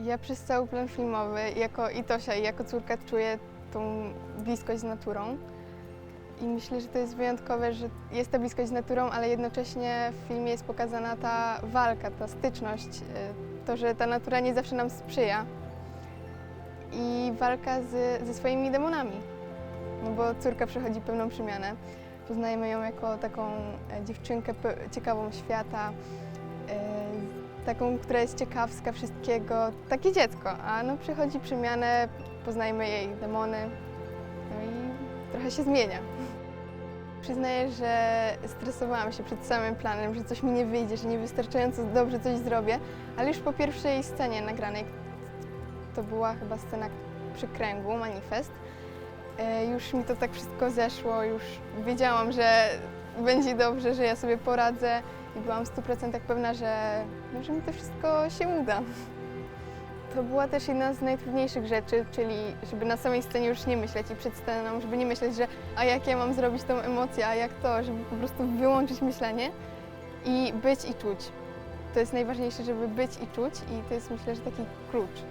Ja przez cały plan filmowy, jako i Tosia, i jako córka czuję tą bliskość z naturą. I myślę, że to jest wyjątkowe, że jest ta bliskość z naturą, ale jednocześnie w filmie jest pokazana ta walka, ta styczność, y, to, że ta natura nie zawsze nam sprzyja. I walka z, ze swoimi demonami. No bo córka przechodzi pewną przemianę. Poznajemy ją jako taką e, dziewczynkę ciekawą świata, e, taką, która jest ciekawska wszystkiego, takie dziecko, a no przychodzi przemianę, poznajemy jej demony, no i trochę się zmienia. Przyznaję, że stresowałam się przed samym planem, że coś mi nie wyjdzie, że niewystarczająco dobrze coś zrobię, ale już po pierwszej scenie nagranej, to była chyba scena przy kręgu, manifest, e, już mi to tak wszystko zeszło, już wiedziałam, że będzie dobrze, że ja sobie poradzę i byłam w 100% pewna, że, no, że mi to wszystko się uda. To była też jedna z najtrudniejszych rzeczy, czyli żeby na samej scenie już nie myśleć i przed sceną, żeby nie myśleć, że a jak ja mam zrobić tą emocję, a jak to, żeby po prostu wyłączyć myślenie i być i czuć. To jest najważniejsze, żeby być i czuć i to jest myślę, że taki klucz.